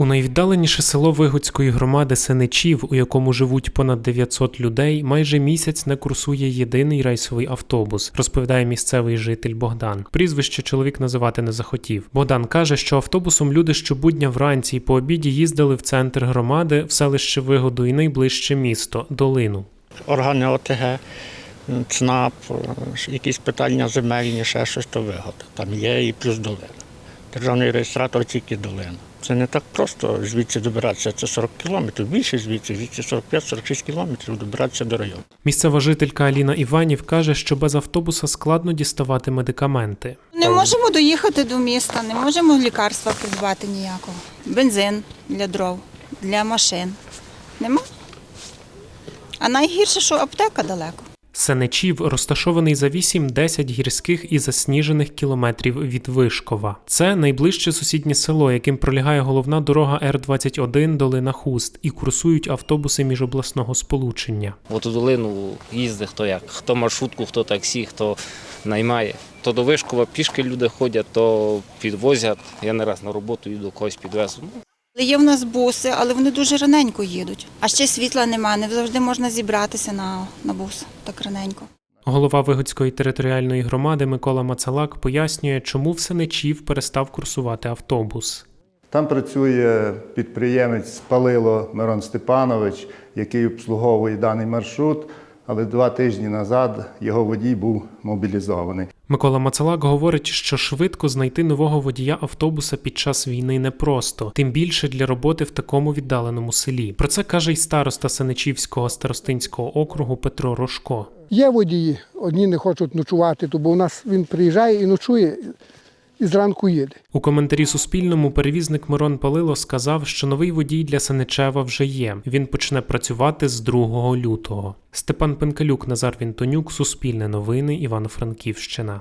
У найвіддаленіше село Вигуцької громади Сенечів, у якому живуть понад 900 людей, майже місяць не курсує єдиний рейсовий автобус, розповідає місцевий житель Богдан. Прізвище чоловік називати не захотів. Богдан каже, що автобусом люди щобудня вранці і по обіді їздили в центр громади, в селище Вигоду і найближче місто Долину. органи ОТГ, ЦНАП, якісь питання земельні, ще щось то вигода. Там є і плюс долина. Державний реєстратор тільки долина. Це не так просто звідси добиратися. Це 40 кілометрів, більше звідси, звідси 45-46 кілометрів добиратися до району. Місцева жителька Аліна Іванів каже, що без автобуса складно діставати медикаменти. Не можемо доїхати до міста, не можемо лікарства придбати ніякого. Бензин для дров, для машин. Нема. А найгірше, що аптека далеко. Сенечів розташований за 8-10 гірських і засніжених кілометрів від Вишкова. Це найближче сусіднє село, яким пролягає головна дорога Р-21 Долина Хуст, і курсують автобуси міжобласного сполучення. От у долину їздить хто як, хто маршрутку, хто таксі, хто наймає. То до Вишкова пішки люди ходять, то підвозять. Я не раз на роботу їду, когось підвезу. Але Є в нас буси, але вони дуже раненько їдуть. А ще світла нема, не завжди можна зібратися на, на бус так раненько. Голова Вигодської територіальної громади Микола Мацалак пояснює, чому в Сенечів перестав курсувати автобус. Там працює підприємець Палило Мирон Степанович, який обслуговує даний маршрут, але два тижні назад його водій був мобілізований. Микола Мацалак говорить, що швидко знайти нового водія автобуса під час війни непросто, тим більше для роботи в такому віддаленому селі. Про це каже й староста Сенечівського старостинського округу Петро Рожко. Є водії, одні не хочуть ночувати, то бо у нас він приїжджає і ночує, і зранку їде. У коментарі Суспільному перевізник Мирон Палило сказав, що новий водій для Саничева вже є. Він почне працювати з 2 лютого. Степан Пенкалюк, Назар Вінтонюк, Суспільне новини, Івано-Франківщина.